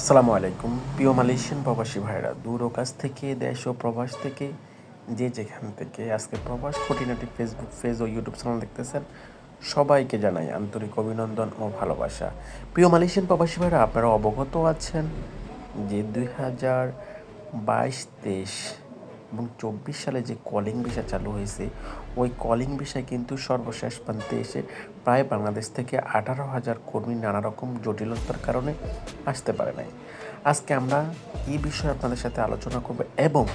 আসসালামু আলাইকুম। প্রিয় মালয়েশিয়ান প্রবাসী ভাইরা দূর ও কাছ থেকে, দেশ ও প্রবাস থেকে, যে যেখান থেকে আজকে প্রবাস, খুঁটিনাটি ফেসবুক পেজ ও ইউটিউব চ্যানেল দেখতেছেন, সবাইকে জানাই আন্তরিক অভিনন্দন ও ভালোবাসা। প্রিয় মালয়েশিয়ান প্রবাসী ভাইরা আপনারা অবগত আছেন যে দুই হাজার বাইশ তেইশ এবং চব্বিশ সালে যে কলিং ভিসা চালু হয়েছে, ওই কলিং ভিসায় কিন্তু সর্বশেষ প্রান্তে এসে প্রায় বাংলাদেশ থেকে আঠারো হাজার কর্মী নানা রকম জটিলতার কারণে আসতে পারে নাই। আজকে আমরা এই বিষয়ে আপনাদের সাথে আলোচনা করব এবং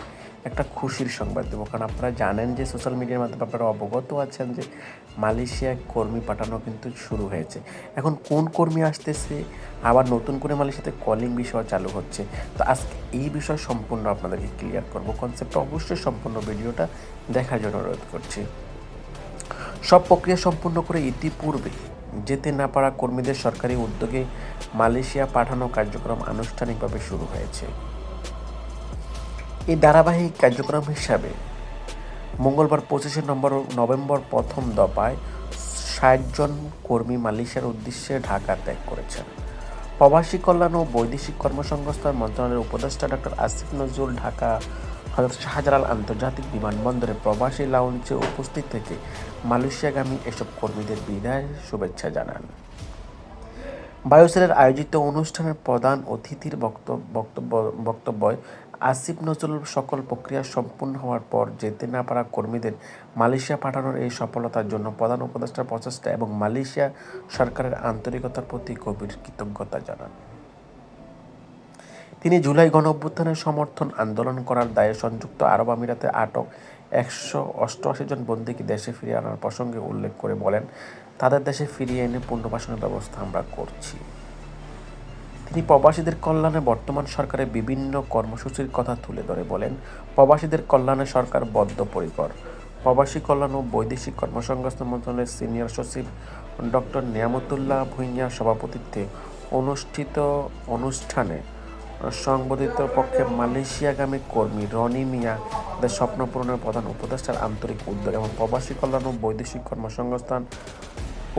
একটা খুশির সংবাদ দেবো, কারণ আপনারা জানেন যে সোশ্যাল মিডিয়ার মাধ্যমে আপনারা অবগত আছেন যে মালয়েশিয়ায় কর্মী পাঠানো কিন্তু শুরু হয়েছে। এখন কোন কর্মী আসতেছে আবার নতুন করে মালয়েশিয়াতে কলিং বিষয় চালু হচ্ছে। তো আজকে এই বিষয় সম্পূর্ণ আপনাদেরকে ক্লিয়ার করব। কনসেপ্ট অবশ্যই সম্পূর্ণ ভিডিওটা দেখার জন্য অনুরোধ করছি। সব প্রক্রিয়া সম্পূর্ণ করে ইতিপূর্বে যেতে না পারা কর্মীদের সরকারি উদ্যোগে মালয়েশিয়া পাঠানো কার্যক্রম আনুষ্ঠানিকভাবে শুরু হয়েছে। এই ধারাবাহিক কার্যক্রম হিসাবে মঙ্গলবার পঁচিশে নম্বর নভেম্বর প্রথম দফায় ষাট জন কর্মী মালয়েশিয়ার উদ্দেশ্যে ঢাকা ত্যাগ করেছেন। প্রবাসী কল্যাণ ও বৈদেশিক কর্মসংস্থান মন্ত্রণালয়ের উপদেষ্টা ডক্টর আসিফ নজরুল ঢাকা হজরত শাহজালাল আন্তর্জাতিক বিমানবন্দরে প্রবাসী লাউঞ্জে উপস্থিত থেকে মালয়েশিয়াগামী এসব কর্মীদের বিদায় শুভেচ্ছা জানান। বায়ুসেলের আয়োজিত অনুষ্ঠানের প্রধান অতিথির বক্তব্য বক্তব্য, বক্তব্যয় আসিফ নজরুল সকল প্রক্রিয়া সম্পূর্ণ হওয়ার পর যেতে না পারা কর্মীদের মালয়েশিয়া পাঠানোর এই সফলতার জন্য প্রধান উপদেষ্টার প্রচেষ্টা এবং মালয়েশিয়া সরকারের আন্তরিকতার প্রতি গভীর কৃতজ্ঞতা জানান। তিনি জুলাই গণ অভ্যুত্থানের সমর্থন আন্দোলন করার দায়ে সংযুক্ত আরব আমিরাতে আটক একশো অষ্টআশি জন বন্দীকে দেশে ফিরিয়ে আনার প্রসঙ্গে উল্লেখ করে বলেন, তাদের দেশে ফিরিয়ে এনে পুনর্বাসনের ব্যবস্থা আমরা করছি। তিনি প্রবাসীদের কল্যাণে বর্তমান সরকারের বিভিন্ন কর্মসূচির কথা তুলে ধরে বলেন, প্রবাসীদের কল্যাণে সরকার বদ্ধপরিকর। প্রবাসী কল্যাণ ও বৈদেশিক কর্মসংস্থান মন্ত্রণালয়ের সিনিয়র সচিব ডক্টর নিয়ামতুল্লাহ ভুঁইয়ার সভাপতিত্বে অনুষ্ঠিত অনুষ্ঠানে সংবোধিত পক্ষে মালয়েশিয়াগামী কর্মী রনি মিয়া, তাদের স্বপ্ন পূরণের প্রধান উপদেষ্টার আন্তরিক উদ্যোগ এবং প্রবাসী কল্যাণ ও বৈদেশিক কর্মসংস্থান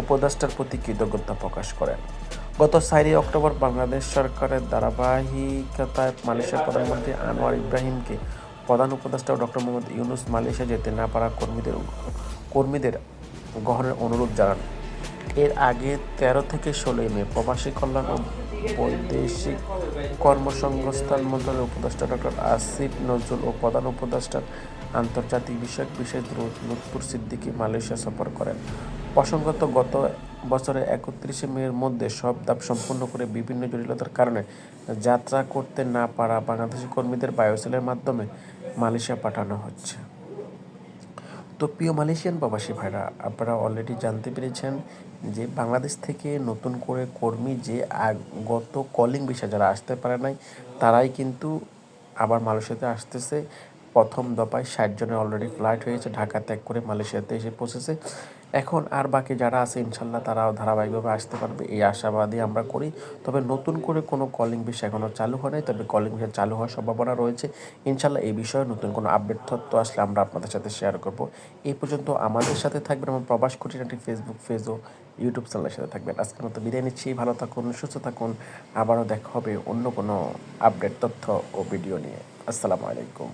উপদেষ্টার প্রতি কৃতজ্ঞতা প্রকাশ করেন। গত চারই অক্টোবর বাংলাদেশ সরকারের ধারাবাহিকতায় মালয়েশিয়ার প্রধানমন্ত্রী আনোয়ার ইব্রাহিমকে প্রধান উপদেষ্টা ডক্টর মোহাম্মদ ইউনুস মালয়েশিয়া যেতে না পারা কর্মীদের কর্মীদের গ্রহণের অনুরোধ জানান। এর আগে তেরো থেকে ষোলোই মে প্রবাসী কল্যাণ ও বৈদেশিক কর্মসংস্থান মন্ত্রণালয়ের উপদেষ্টা ডক্টর আসিফ নজরুল ও প্রধান উপদেষ্টার আন্তর্জাতিক বিষয়ক বিশেষ লুৎফুর সিদ্দিকী মালয়েশিয়া সফর করেন। প্রসঙ্গত, গত বছরের একত্রিশে মের মধ্যে সব ধাপ সম্পূর্ণ করে বিভিন্ন জটিলতার কারণে যাত্রা করতে না পারা বাংলাদেশি কর্মীদের বায়োসেলের মাধ্যমে মালয়েশিয়া পাঠানো হচ্ছে। তো প্রিয় মালয়েশিয়ান প্রবাসী ভাইরা, আপনারা অলরেডি জানতে পেরেছেন যে বাংলাদেশ থেকে নতুন করে কর্মী যে গত কলিং বিষয়ে যারা আসতে পারে নাই, তারাই কিন্তু আবার মালয়েশিয়াতে আসতেছে। প্রথম দফায় ষাট জনের অলরেডি ফ্লাইট হয়েছে, ঢাকা ত্যাগ করে মালয়েশিয়াতে এসে পৌঁছেছে। এখন আর বাকি যারা আছে, ইনশাল্লাহ তারাও ধারাবাহিকভাবে আসতে পারবে। এই আশাবাদী আমরা করি। তবে নতুন করে কোনো কলিং বিষয় এখনও চালু হয় নাই। তবে কলিং বিষয় চালু হওয়ার সম্ভাবনা রয়েছে। ইনশাল্লাহ এই বিষয়ে নতুন কোনো আপডেট তথ্য আসলে আমরা আপনাদের সাথে শেয়ার করব। এই পর্যন্ত আমাদের সাথে থাকবেন আমার প্রবাস খুঁটিনাটি ফেসবুক পেজ ও ইউটিউব চ্যানেলের সাথে থাকবেন। আজকের মতো বিদায় নিচ্ছি। ভালো থাকুন, সুস্থ থাকুন। আবারও দেখা হবে অন্য কোনো আপডেট তথ্য ও ভিডিও নিয়ে। আসসালামু আলাইকুম।